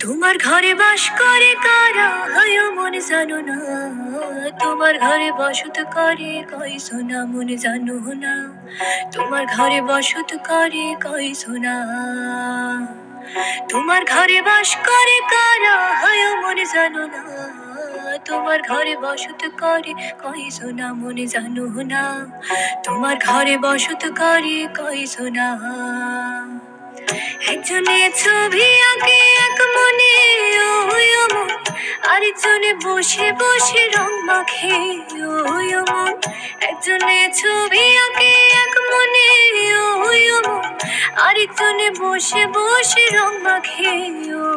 তোমার ঘরে বাস করে কারা? হয় মনে জানো না। তোমার ঘরে বসত করে কই সোনা? মনে জানো না। তোমার ঘরে বসত করে কই সোনা? তোমার ঘরে বাস করে কারা? হয় মনে জানো না। তোমার ঘরে বসত করে কই সোনা, মনে জানো না। তোমার ঘরে বসত করে কই সোনা। একজনে ছবি আঁকে এক মনে আরেকজনে বসে বসে রং মাখে একজনে ছবি আঁকে এক মনে অমন আরেকজনে বসে বসে রং মাখে।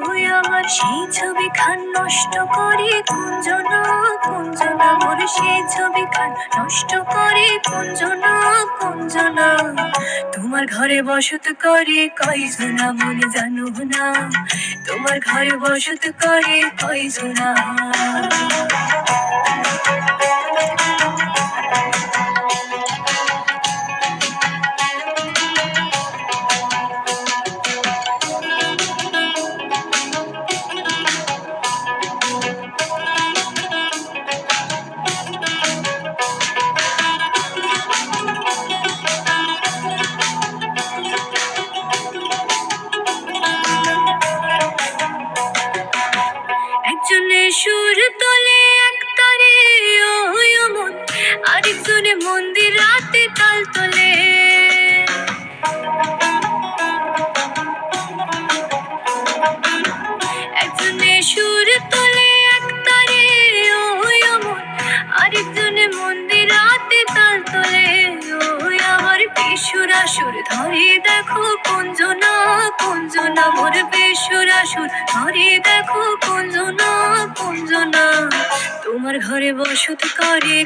ওই আমার সেই ছবি খান নষ্ট করে কুঞ্জনা কুঞ্জনা মোর সেই ছবি খান নষ্ট করে কুঞ্জনা কুঞ্জনা। তোমার ঘরে বসত করে কই সোনা মনে জানো না? তোমার ঘরে বসত করে কই সোনা সুর ধরে দেখো কুঞ্জনা কুঞ্জনা মোর বেসুরা সুর ধরে দেখো কুঞ্জনা কুঞ্জনা, তোমার ঘরে বসত করে।